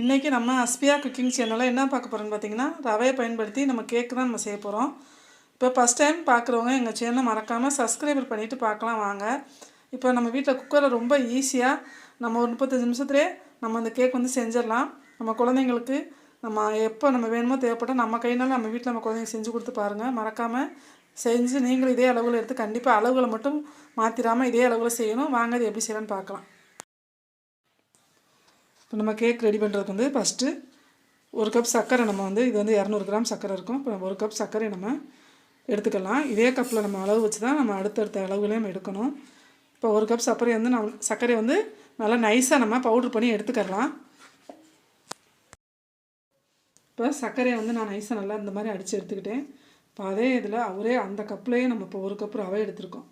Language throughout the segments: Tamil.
இன்றைக்கி நம்ம அஸ்பியா குக்கிங் சேனலில் என்ன பார்க்க போகிறோன்னு பார்த்தீங்கன்னா ரவையை பயன்படுத்தி நம்ம கேக்கு தான் நம்ம செய்ய போகிறோம் இப்போ ஃபஸ்ட் டைம் பார்க்குறவங்க எங்கள் சேனலை மறக்காமல் சப்ஸ்கிரைபர் பண்ணிவிட்டு பார்க்கலாம் வாங்க. இப்போ நம்ம வீட்டில் குக்கரில் ரொம்ப ஈஸியாக நம்ம ஒரு முப்பத்தஞ்சு நிமிஷத்துலேயே நம்ம அந்த கேக் வந்து செஞ்சிடலாம். நம்ம குழந்தைங்களுக்கு நம்ம எப்போ நம்ம வேணுமோ தேவைப்பட்டால் நம்ம கையினால நம்ம வீட்டில் நம்ம குழந்தைங்க செஞ்சு கொடுத்து பாருங்கள் மறக்காமல் செஞ்சு நீங்களும் இதே அளவில் எடுத்து கண்டிப்பாக அளவுகளை மட்டும் மாற்றிடாமல் இதே அளவில் செய்யணும். வாங்க அது எப்படி செய்யலாம்னு பார்க்கலாம். இப்போ நம்ம கேக் ரெடி பண்ணுறதுக்கு வந்து ஃபஸ்ட்டு ஒரு கப் சர்க்கரை நம்ம வந்து இது வந்து இரநூறு கிராம் சர்க்கரை இருக்கும். இப்போ ஒரு கப் சர்க்கரை நம்ம எடுத்துக்கலாம். இதே கப்பில் நம்ம அளவு வச்சு தான் நம்ம அடுத்தடுத்த அளவுகளையும் எடுக்கணும். இப்போ ஒரு கப் சர்க்கரை வந்து நம்ம சர்க்கரை வந்து நல்லா நைஸாக நம்ம பவுட்ரு பண்ணி எடுத்துக்கலாம் இப்போ சர்க்கரையை வந்து நான் நைஸாக நல்லா இந்த மாதிரி அடித்து எடுத்துக்கிட்டேன். இப்போ அதே இதில் அவரே அந்த கப்லேயே நம்ம இப்போ ஒரு கப் ரவை எடுத்திருக்கோம்.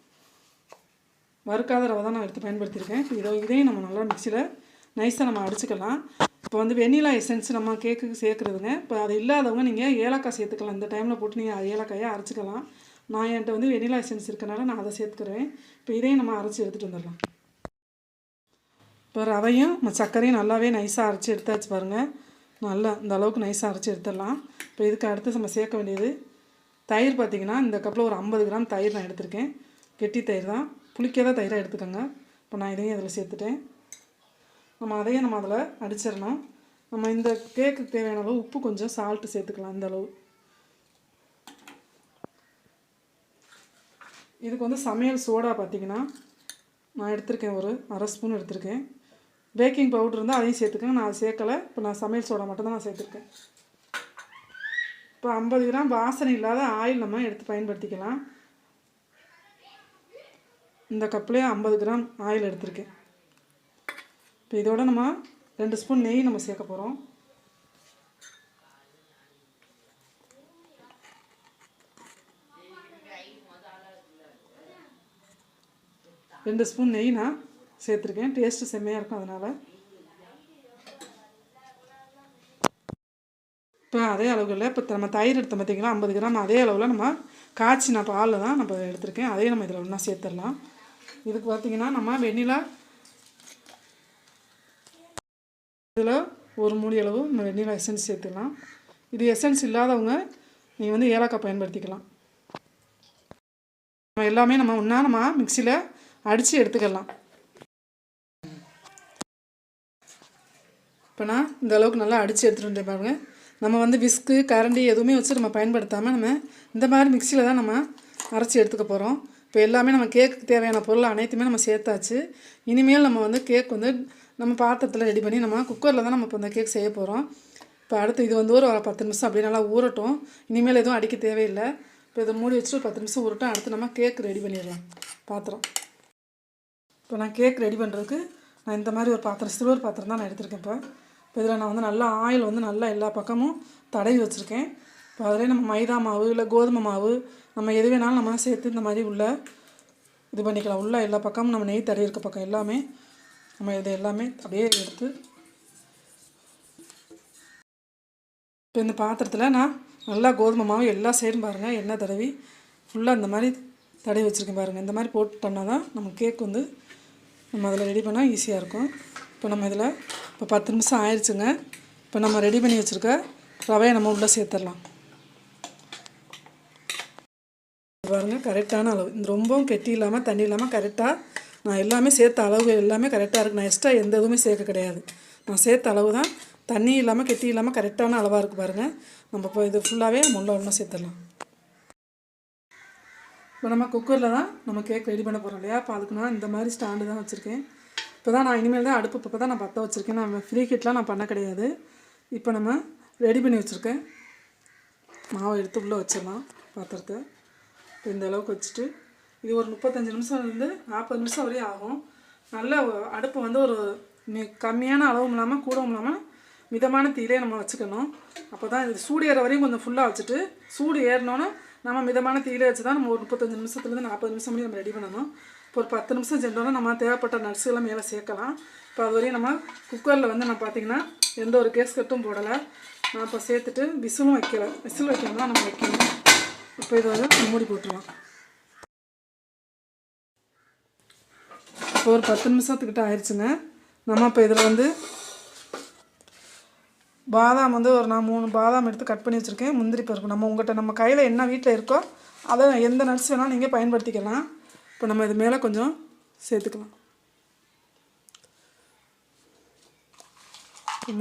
வறுக்காத ரவை தான் நான் எடுத்து பயன்படுத்தியிருக்கேன். இப்போ இதை இதையும் நம்ம நல்லா மிக்சியில் நைஸாக நம்ம அடிச்சுக்கலாம். இப்போ வந்து வெண்ணிலா எசன்ஸ் நம்ம கேக்குக்கு சேர்க்குறதுங்க. இப்போ அது இல்லாதவங்க நீங்கள் ஏலக்காய் சேர்த்துக்கலாம். இந்த டைமில் போட்டு நீங்கள் ஏலக்காயை அரைச்சிக்கலாம். நான் என்கிட்ட வந்து வெண்ணிலா எசன்ஸ் இருக்கனால நான் அதை சேர்த்துக்கிறேன். இப்போ இதையும் நம்ம அரைச்சி எடுத்துகிட்டு வந்துடலாம். இப்போ ரவையும் நம்ம சர்க்கரையும் நல்லாவே நைஸாக அரைச்சி எடுத்தாச்சு பாருங்கள் நல்லா இந்த அளவுக்கு நைஸாக அரைச்சி எடுத்துடலாம். இப்போ இதுக்கு அடுத்து நம்ம சேர்க்க வேண்டியது தயிர் பார்த்திங்கன்னா இந்த கப்பில் ஒரு ஐம்பது கிராம் தயிர் நான் எடுத்திருக்கேன். கெட்டி தயிர் தான். புளிக்காத தயிராக எடுத்துக்கோங்க. இப்போ நான் இதையும் அதில் சேர்த்துட்டேன். நம்ம அதையும் நம்ம அதில் அடிச்சிடணும் நம்ம இந்த கேக்குக்கு தேவையான அளவு உப்பு கொஞ்சம் சால்ட்டு சேர்த்துக்கலாம் இந்த அளவு. இதுக்கு வந்து சமையல் சோடா பார்த்திங்கன்னா நான் எடுத்திருக்கேன் ஒரு அரை ஸ்பூன் எடுத்திருக்கேன். பேக்கிங் பவுடர் இருந்தால் அதையும் சேர்த்துக்கேன் நான் சேர்க்கலை. இப்போ நான் சமையல் சோடா மட்டும்தான் நான் சேர்த்துருக்கேன். இப்போ ஐம்பது கிராம் வாசனை இல்லாத ஆயில் நம்ம எடுத்து பயன்படுத்திக்கலாம். இந்த கப்லேயே ஐம்பது கிராம் ஆயில் எடுத்திருக்கேன். இப்போ இதோட நம்ம ரெண்டு ஸ்பூன் நெய் நம்ம சேர்க்க போகிறோம் ரெண்டு ஸ்பூன் நெய் நான் சேர்த்துருக்கேன். டேஸ்ட்டு செம்மையாக இருக்கும் அதனால். இப்போ அதே அளவுகளில் இப்போ நம்ம தயிர் எடுத்தோம் பார்த்திங்களா ஐம்பது கிராம் அதே அளவில் நம்ம காய்ச்சின பாலில் தான் நம்ம எடுத்திருக்கேன். அதையும் நம்ம இதில் ஒன்றா சேர்த்துடலாம். இதுக்கு பார்த்திங்கன்னா நம்ம வெண்ணிலா இதில் ஒரு மூடி அளவு நம்ம வெண்ணிலா எசன்ஸ் சேர்த்துக்கலாம் இது எசன்ஸ் இல்லாதவங்க நீங்கள் வந்து ஏலக்காய் பயன்படுத்திக்கலாம். நம்ம எல்லாமே நம்ம ஒன்றா நம்ம மிக்சியில் அடித்து எடுத்துக்கலாம். இப்போ நான் இந்த அளவுக்கு நல்லா அடித்து எடுத்துகிட்டு வந்துட்டேன் பாருங்கள் நம்ம வந்து விஸ்கு கரண்டி எதுவுமே வச்சு நம்ம பயன்படுத்தாமல் நம்ம இந்த மாதிரி மிக்சியில் தான் நம்ம அரைச்சி எடுத்துக்க போகிறோம் இப்போ எல்லாமே நம்ம கேக்கு தேவையான பொருள் அனைத்துமே நம்ம சேர்த்தாச்சு. இனிமேல் நம்ம வந்து கேக் வந்து நம்ம பாத்திரத்தில் ரெடி பண்ணி நம்ம குக்கரில் தான் நம்ம இப்போ இந்த கேக் செய்ய போகிறோம் இப்போ அடுத்து இது வந்து ஒரு பத்து நிமிஷம் அப்படியே நல்லா ஊறட்டும். இனிமேல் எதுவும் அடிக்க தேவையில்லை. இப்போ இதை மூடி வச்சுட்டு ஒரு பத்து நிமிஷம் ஊறட்டும். அடுத்து நம்ம கேக் ரெடி பண்ணிடலாம். பாத்திரம். இப்போ நான் கேக் ரெடி பண்ணுறதுக்கு நான் இந்த மாதிரி ஒரு பாத்திரம் சில்வர் பாத்திரம் தான் நான் எடுத்திருக்கேன் இப்போ. இப்போ இதில் நான் வந்து நல்லா ஆயில் வந்து நல்லா எல்லா பக்கமும் தடவி வச்சுருக்கேன். இப்போ அதில் நம்ம மைதா மாவு இல்லை கோதுமை மாவு நம்ம எது வேணாலும் நம்ம சேர்த்து இந்த மாதிரி உள்ள இது பண்ணிக்கலாம். உள்ள எல்லா பக்கமும் நம்ம நெய் தடவி இருக்க பக்கம் எல்லாமே நம்ம இதை எல்லாமே அப்படியே எடுத்து இப்போ இந்த பாத்திரத்தில் நான் நல்லா கோதுமை மாவு எல்லா சைடும் பாருங்கள் எண்ணெய் தடவி ஃபுல்லாக இந்த மாதிரி தடவி வச்சுருக்கேன் பாருங்கள் இந்த மாதிரி போட்டுட்டோம்னா தான் நம்ம கேக் வந்து நம்ம அதில் ரெடி பண்ணால் ஈஸியாக இருக்கும். இப்போ நம்ம இதில் இப்போ பத்து நிமிஷம் ஆயிடுச்சுங்க இப்போ நம்ம ரெடி பண்ணி வச்சுருக்க ரவையை நம்ம உள்ளே சேர்த்துடலாம். பாருங்கள் கரெக்டான அளவு. இந்த ரொம்பவும் கெட்டி இல்லாமல் தண்ணி இல்லாமல் கரெக்டாக நான் எல்லாமே சேர்த்த அளவு எல்லாமே கரெக்டாக இருக்குது நான் எக்ஸ்ட்ரா எந்த இதுவுமே சேர்க்க கிடையாது. நான் சேர்த்த அளவு தான். தண்ணி இல்லாமல் கெட்டி இல்லாமல் கரெக்டான அளவாக இருக்குது பாருங்கள் நம்ம இப்போ இது ஃபுல்லாகவே முள்ள ஒன்றா சேர்த்துடலாம். இப்போ நம்ம குக்கரில் தான் நம்ம கேக் ரெடி பண்ண போகிறோம் இல்லையா? இப்போ அதுக்கு நான் இந்த மாதிரி ஸ்டாண்டு தான் வச்சுருக்கேன். இப்போ தான் நான் இனிமேல் தான் அடுப்பு இப்போ தான் நான் பற்ற வச்சுருக்கேன். நான் ஃப்ரீ கிட்லாம் நான் பண்ண கிடையாது. இப்போ நம்ம ரெடி பண்ணி வச்சுருக்கேன். மாவை எடுத்து உள்ளே வச்சிடலாம் பாத்திரத்தை. இந்த அளவுக்கு வச்சுட்டு இது ஒரு முப்பத்தஞ்சு நிமிஷம் இருந்து நாற்பது நிமிஷம் வரையும் ஆகும். நல்ல அடுப்பு வந்து ஒரு மி கம்மியான அளவும் இல்லாமல் கூடவும் இல்லாமல் மிதமான தீயிலே நம்ம வச்சுக்கணும். அப்போ தான் இது சூடு ஏற வரையும் கொஞ்சம் ஃபுல்லாக வச்சுட்டு சூடு ஏறினோன்னே நம்ம மிதமான தீயிலே வச்சு தான் நம்ம ஒரு முப்பத்தஞ்சு நிமிஷத்துலேருந்து நாற்பது நிமிஷம் வரையும் நம்ம ரெடி பண்ணணும். இப்போ ஒரு பத்து நிமிஷம் சென்றோன்னா நம்ம தேவைப்பட்ட நட்ஸுகளை மேலே சேர்க்கலாம். இப்போ அது வரையும் நம்ம குக்கரில் வந்து நான் பார்த்தீங்கன்னா எந்த ஒரு கேஸ் கட்டும் போடலை. நான் இப்போ சேர்த்துட்டு விசிலும் வைக்கலை. விசில் வைக்காமல் நம்ம வைக்கணும். இப்போ இதை வந்து மூடி போட்டுருவோம். இப்போ ஒரு பத்து நிமிஷத்துக்கிட்ட ஆயிடுச்சுங்க. நம்ம இப்போ இதில் வந்து பாதாம் வந்து ஒரு நான் மூணு பாதாம் எடுத்து கட் பண்ணி வச்சுருக்கேன். முந்திரி பருப்பு. நம்ம உங்கள்கிட்ட நம்ம கையில் என்ன வீட்டில் இருக்கோ அதை எந்த நட்ஸ் வேணாலும் நீங்கள் பயன்படுத்திக்கலாம். இப்போ நம்ம இது மேலே கொஞ்சம் சேர்த்துக்கலாம். இப்போ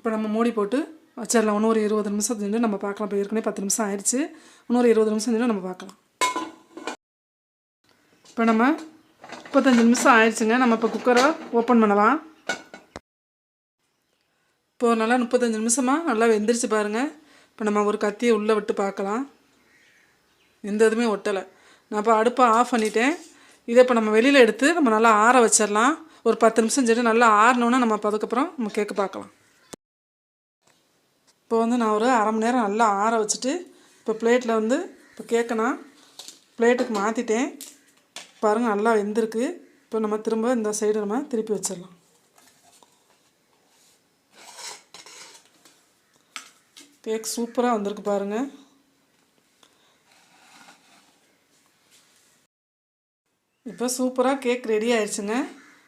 இப்போ நம்ம மூடி போட்டு வச்சிடலாம். இன்னொரு இருபது நிமிஷம் செஞ்சு நம்ம பார்க்கலாம். இப்போ ஏற்கனவே பத்து நிமிஷம் ஆயிடுச்சு. இன்னொரு இருபது நிமிஷம் செஞ்சு நம்ம பார்க்கலாம். இப்போ நம்ம முப்பத்தஞ்சு நிமிஷம் ஆயிடுச்சுங்க. நம்ம இப்போ குக்கரை ஓப்பன் பண்ணலாம். இப்போ நல்லா முப்பத்தஞ்சு நிமிஷமாக நல்லா வெந்துருச்சு பாருங்கள் இப்போ நம்ம ஒரு கத்தியை உள்ளே விட்டு பார்க்கலாம். எந்த இதுவுமே ஒட்டலை. நான் இப்போ அடுப்பை ஆஃப் பண்ணிட்டேன். இதை இப்போ நம்ம வெளியில் எடுத்து நம்ம நல்லா ஆற வச்சிடலாம். ஒரு பத்து நிமிஷம் சரி நல்லா ஆறினோன்னா நம்ம அதுக்கப்புறம் நம்ம கேட்க பார்க்கலாம். இப்போ வந்து நான் ஒரு அரை மணி நேரம் நல்லா ஆற வச்சுட்டு இப்போ பிளேட்டில் வந்து இப்போ கேக்கை நான் பிளேட்டுக்கு மாற்றிட்டேன் பாருங்கள் நல்லா வெந்திருக்கு. இப்போ நம்ம திரும்ப இந்த சைடு நம்ம திருப்பி வச்சிடலாம். கேக் சூப்பராக வந்திருக்கு பாருங்கள் இப்போ சூப்பராக கேக் ரெடி ஆயிடுச்சுங்க.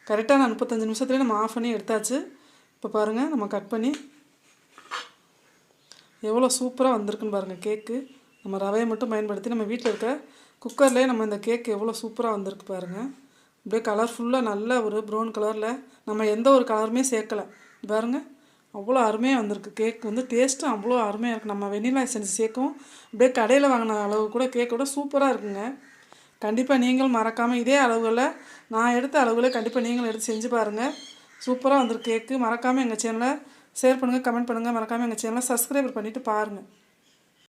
கரெக்டாக நான் முப்பத்தஞ்சு நிமிஷத்துலேயே நம்ம ஆஃப் பண்ணி எடுத்தாச்சு. இப்போ பாருங்கள் நம்ம கட் பண்ணி எவ்வளோ சூப்பராக வந்திருக்குன்னு பாருங்கள் கேக்கு. நம்ம ரவையை மட்டும் பயன்படுத்தி நம்ம வீட்டில் இருக்க குக்கர்லேயே நம்ம இந்த கேக் எவ்வளோ சூப்பராக வந்திருக்கு பாருங்கள் அப்படியே கலர்ஃபுல்லாக நல்ல ஒரு ப்ரௌன் கலரில் நம்ம எந்த ஒரு கலருமே சேர்க்கலை. பாருங்க அவ்வளோ அருமையாக வந்திருக்கு. கேக் வந்து டேஸ்ட்டும் அவ்வளோ அருமையாக இருக்குது நம்ம வெண்ணிலா எசன்ஸ் சேர்க்கவும் அப்படியே கடையில் வாங்கின அளவு கூட கேக்கோட சூப்பராக இருக்குங்க. கண்டிப்பாக நீங்கள் மறக்காமல் இதே அளவுகளில் நான் எடுத்த அளவுகளே கண்டிப்பாக நீங்களும் எடுத்து செஞ்சு பாருங்கள் சூப்பராக வந்திருக்கு கேக்கு. மறக்காமல் எங்கள் சேனலை ஷேர் பண்ணுங்கள் கமெண்ட் பண்ணுங்கள் மறக்காமல் எங்கள் சேனலை சப்ஸ்கிரைபர் பண்ணிவிட்டு பாருங்கள்